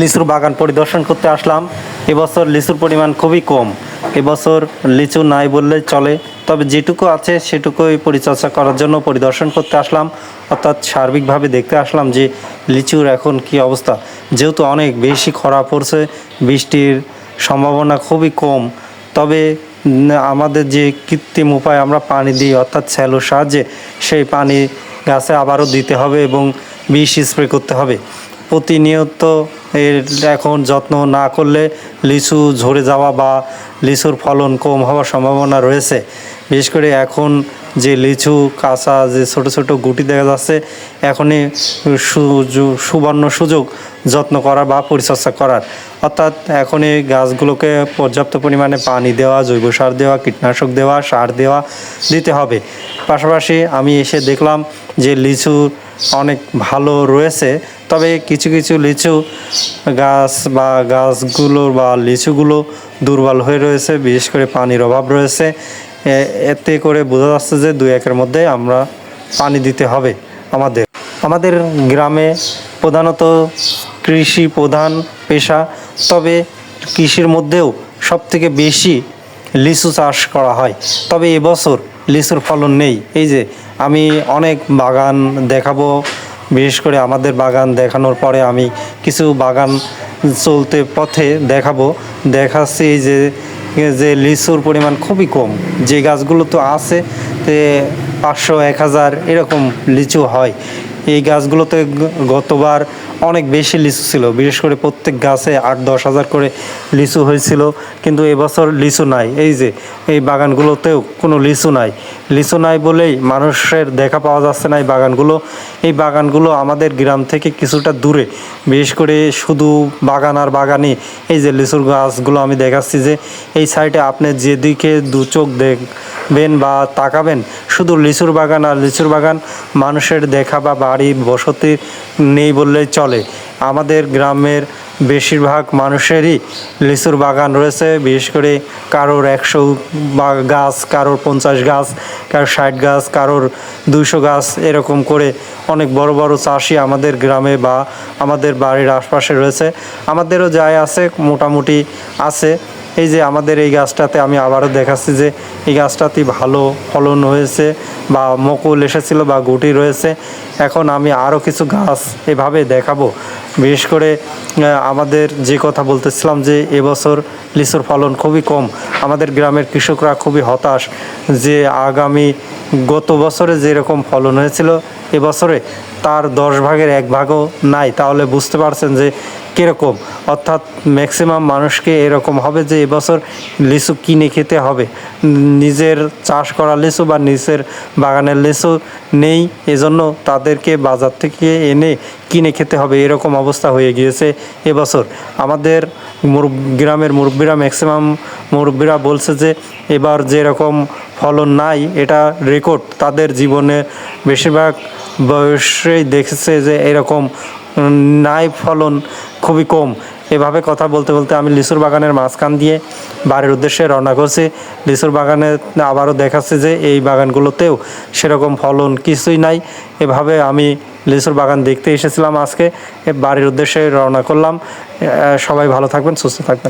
লিচুর বাগান পরিদর্শন করতে আসলাম। এবছর লিচুর পরিমাণ খুবই কম। এবছর লিচু নাই বললে চলে। তবে যেটুকু আছে সেটুকুই পরিচর্যা করার জন্য পরিদর্শন করতে আসলাম। অর্থাৎ সার্বিকভাবে দেখতে আসলাম যে লিচুর এখন কি অবস্থা। যেহেতু অনেক বেশি খরা পড়ছে, বৃষ্টির সম্ভাবনা খুবই কম। তবে আমাদের যে কৃত্রিম উপায় আমরা পানি দিই, অর্থাৎ স্যালোর সাহায্যে, সেই পানি গাছে আবারও দিতে হবে এবং বিষ স্প্রে করতে হবে। প্রতিনিয়ত এর এখন যত্ন না করলে লিচু ঝরে যাওয়া বা লিচুর ফলন কম হওয়ার সম্ভাবনা রয়েছে। বিশেষ করে এখন যে লিচু, কাঁচা যে ছোট ছোট গুটি দেখা যাচ্ছে, এখনই সুবর্ণ সুযোগ যত্ন করার বা পরিচর্যা করার। অর্থাৎ এখন এই গাছগুলোকে পর্যাপ্ত পরিমাণে পানি দেওয়া, জৈব সার দেওয়া, কীটনাশক দেওয়া, সার দেওয়া দিতে হবে। পাশাপাশি আমি এসে দেখলাম যে লিচু অনেক ভালো রয়েছে। তবে কিছু কিছু লিচু গাছ বা গাছগুলো বা লিচুগুলো দুর্বল হয়ে রয়েছে, বিশেষ করে পানির অভাব রয়েছে। এতে করে বোঝা যাচ্ছে যে দুই একের মধ্যে আমরা পানি দিতে হবে আমাদের। আমাদের গ্রামে প্রধানত কৃষি প্রধান পেশা, তবে কৃষির মধ্যেও সবথেকে বেশি লিচু চাষ করা হয়। তবে এবছর লিচুর ফলন নেই। এই যে আমি অনেক বাগান দেখাবো, বিশেষ করে আমাদের বাগান দেখানোর পরে আমি কিছু বাগান চলতে পথে দেখাবো। দেখাচ্ছি যে যে লিচুর পরিমাণ খুবই কম। যে গাছগুলো তো আছে, তে পাঁচশো, এক হাজার এরকম লিচু হয়। এই গাছগুলোতে গতবার অনেক বেশি লিচু ছিল। বিশেষ করে প্রত্যেক গাছে আট, দশ হাজার করে লিচু হয়েছিল, কিন্তু এবছর লিচু নাই। এই যে, এই বাগানগুলোতেও কোনো লিচু নাই। লিচু নাই বলেই মানুষের দেখা পাওয়া যাচ্ছে না এই বাগানগুলো। এই বাগানগুলো আমাদের গ্রাম থেকে কিছুটা দূরে। বিশেষ করে শুধু বাগান আর বাগানই। এই যে লিচুর গাছগুলো আমি দেখাচ্ছি যে, এই সাইডে আপনি যেদিকে দু চোখ দেখবেন বা তাকাবেন, শুধু লিচুর বাগান আর লিচুর বাগান মানুষের দেখা বা বাড়ি বসতি নেই বললেই চলে। আমাদের গ্রামের বেশিরভাগ মানুষেরই লিচুর বাগান রয়েছে, বিশেষ করে কারোর একশো গাছ, কারোর পঞ্চাশ গাছ, কারোর ষাট গাছ, কারোর দুইশো গাছ, এরকম করে অনেক বড় বড় চাষি আমাদের গ্রামে বা আমাদের বাড়ির আশপাশে রয়েছে। আমাদেরও যায় আছে, মোটামুটি আছে। এই যে আমাদের এই গাছটাতে আমি আবারও দেখাচ্ছি যে এই গাছটাতে ভালো ফলন হয়েছে বা মকুল এসেছিল বা গুটি রয়েছে। এখন আমি আরও কিছু গাছ এভাবে দেখাবো। বিশেষ করে আমাদের যে কথা বলতেছিলাম যে এবছর লিচুর ফলন খুবই কম, আমাদের গ্রামের কৃষকরা খুবই হতাশ যে আগামী গত বছরে যেরকম ফলন হয়েছিল, এবছরে তার দশ ভাগের এক ভাগও নাই। তাহলে বুঝতে পারছেন যে কীরকম। অর্থাৎ ম্যাক্সিমাম মানুষকে এরকম হবে যে এবছর লিচু কিনে খেতে হবে। নিজের চাষ করা লিচু বা নিজের বাগানের লিচু নেই, এজন্য তাদেরকে বাজার থেকে এনে কিনে খেতে হবে। এরকম অবস্থা হয়ে গিয়েছে এবছর। আমাদের গ্রামের মুরব্বীরা ম্যাক্সিমাম মুরব্বীরা বলছে যে, এবার যেরকম ফলন নাই, এটা রেকর্ড তাদের জীবনে বেশিরভাগ বয়সেই দেখেছে যে, এরকম নাই ফলন খুবই কম। এভাবে কথা বলতে বলতে আমি লিচুর বাগানের মাঝখান দিয়ে বাড়ির উদ্দেশ্যে রওনা করছি। লিচুর বাগানে আবারও দেখাচ্ছে যে এই বাগানগুলোতেও সেরকম ফলন কিছুই নাই। এভাবে আমি লিচুর বাগান দেখতে এসেছিলাম আজকে। বাড়ির উদ্দেশ্যে রওনা করলাম। সবাই ভালো থাকবেন, সুস্থ থাকবেন।